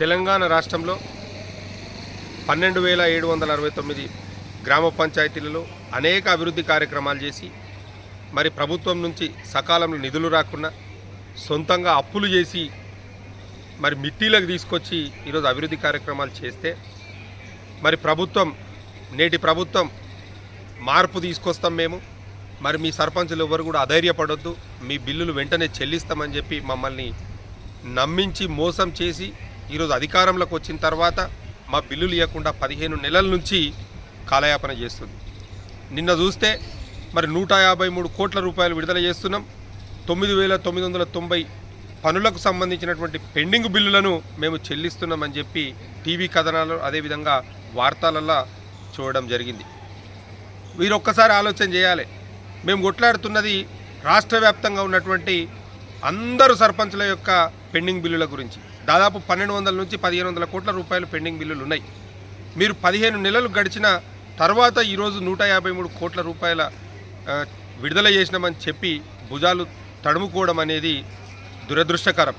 తెలంగాణ రాష్ట్రంలో పన్నెండు వేల ఏడు వందల అరవై తొమ్మిది గ్రామ పంచాయతీలలో అనేక అభివృద్ధి కార్యక్రమాలు చేసి మరి ప్రభుత్వం నుంచి సకాలంలో నిధులు రాకుండా సొంతంగా అప్పులు చేసి మరి మిట్టీలకు తీసుకొచ్చి ఈరోజు అభివృద్ధి కార్యక్రమాలు చేస్తే మరి ప్రభుత్వం నేటి ప్రభుత్వం మార్పు తీసుకొస్తాం మేము. మరి మీ సర్పంచులు ఎవరు కూడా అధైర్యపడొద్దు. మీ బిల్లులు వెంటనే చెల్లిస్తామని చెప్పి మమ్మల్ని నమ్మించి మోసం చేసి ఈరోజు అధికారంలోకి వచ్చిన తర్వాత మా బిల్లులు ఇవ్వకుండా పదిహేను నెలల నుంచి కాలయాపన చేస్తుంది. నిన్న చూస్తే మరి నూట యాభై మూడు కోట్ల రూపాయలు విడుదల చేస్తున్నాం. తొమ్మిది వేల తొమ్మిది వందల తొంభై పనులకు సంబంధించినటువంటి పెండింగ్ బిల్లులను మేము చెల్లిస్తున్నామని చెప్పి టీవీ కథనాలు అదేవిధంగా వార్తలల్లో చూడడం జరిగింది. మీరు ఒక్కసారి ఆలోచన చేయాలి. మేము కొట్లాడుతున్నది రాష్ట్ర వ్యాప్తంగా ఉన్నటువంటి అందరు సర్పంచుల యొక్క పెండింగ్ బిల్లుల గురించి. దాదాపు పన్నెండు వందల నుంచి పదిహేను వందల కోట్ల రూపాయలు పెండింగ్ బిల్లులు ఉన్నాయి మీరు పదిహేను నెలలు గడిచిన తర్వాత ఈరోజు నూట యాభై మూడు కోట్ల రూపాయల విడుదల చేసినామని చెప్పి భుజాలు తడుముకోవడం అనేది దురదృష్టకరం.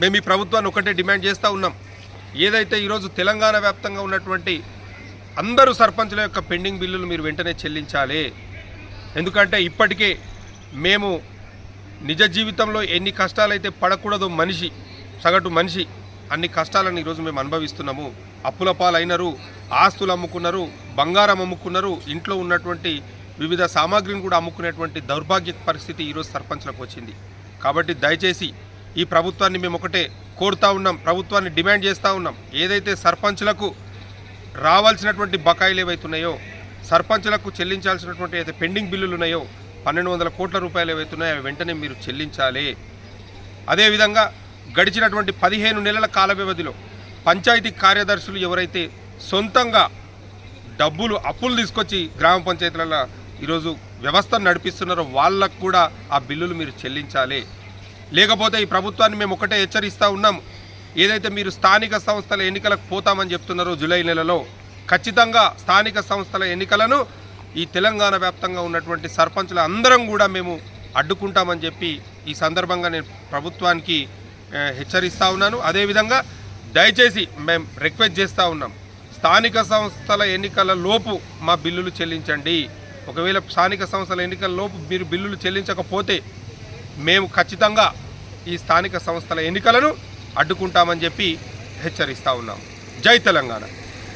మేము ఈ ప్రభుత్వాన్ని ఒకటే డిమాండ్ చేస్తూ ఉన్నాం. ఏదైతే ఈరోజు తెలంగాణ వ్యాప్తంగా ఉన్నటువంటి అందరూ సర్పంచుల యొక్క పెండింగ్ బిల్లులు మీరు వెంటనే చెల్లించాలి. ఎందుకంటే ఇప్పటికే మేము నిజ జీవితంలో ఎన్ని కష్టాలైతే పడకూడదు మనిషి సగటు మనిషి అన్ని కష్టాలను ఈరోజు మేము అనుభవిస్తున్నాము. అప్పుల పాలైనరు ఆస్తులు అమ్ముకున్నారు బంగారం అమ్ముకున్నారు ఇంట్లో ఉన్నటువంటి వివిధ సామాగ్రిని కూడా అమ్ముకునేటువంటి దౌర్భాగ్య పరిస్థితి ఈరోజు సర్పంచ్లకు వచ్చింది. కాబట్టి దయచేసి ఈ ప్రభుత్వాన్ని మేము ఒకటే కోరుతా ఉన్నాం ప్రభుత్వాన్ని డిమాండ్ చేస్తూ ఉన్నాం. ఏదైతే సర్పంచ్లకు రావాల్సినటువంటి బకాయిలు ఏవైతున్నాయో సర్పంచులకు చెల్లించాల్సినటువంటి అయితే పెండింగ్ బిల్లులు ఉన్నాయో పన్నెండు వందల కోట్ల రూపాయలు ఏవైతున్నాయో అవి వెంటనే మీరు చెల్లించాలి. అదేవిధంగా గడిచినటువంటి పదిహేను నెలల కాల వ్యవధిలో పంచాయతీ కార్యదర్శులు ఎవరైతే సొంతంగా డబ్బులు అప్పులు తీసుకొచ్చి గ్రామ పంచాయతీలలో ఈరోజు వ్యవస్థను నడిపిస్తున్నారో వాళ్ళకు కూడా ఆ బిల్లులు మీరు చెల్లించాలి. లేకపోతే ఈ ప్రభుత్వాన్ని మేము ఒకటే హెచ్చరిస్తూ ఉన్నాం. ఏదైతే మీరు స్థానిక సంస్థల ఎన్నికలకు పోతామని చెప్తున్నారో జూలై నెలలో ఖచ్చితంగా స్థానిక సంస్థల ఎన్నికలను ఈ తెలంగాణ వ్యాప్తంగా ఉన్నటువంటి సర్పంచులు అందరం కూడా మేము అడ్డుకుంటామని చెప్పి ఈ సందర్భంగా నేను ప్రభుత్వానికి హెచ్చరిస్తూ ఉన్నాను. అదేవిధంగా దయచేసి మేము రిక్వెస్ట్ చేస్తూ ఉన్నాం స్థానిక సంస్థల ఎన్నికల లోపు మా బిల్లులు చెల్లించండి. ఒకవేళ స్థానిక సంస్థల ఎన్నికల లోపు మీరు బిల్లులు చెల్లించకపోతే మేము ఖచ్చితంగా ఈ స్థానిక సంస్థల ఎన్నికలను అడ్డుకుంటామని చెప్పి హెచ్చరిస్తూ ఉన్నాం. జై తెలంగాణ.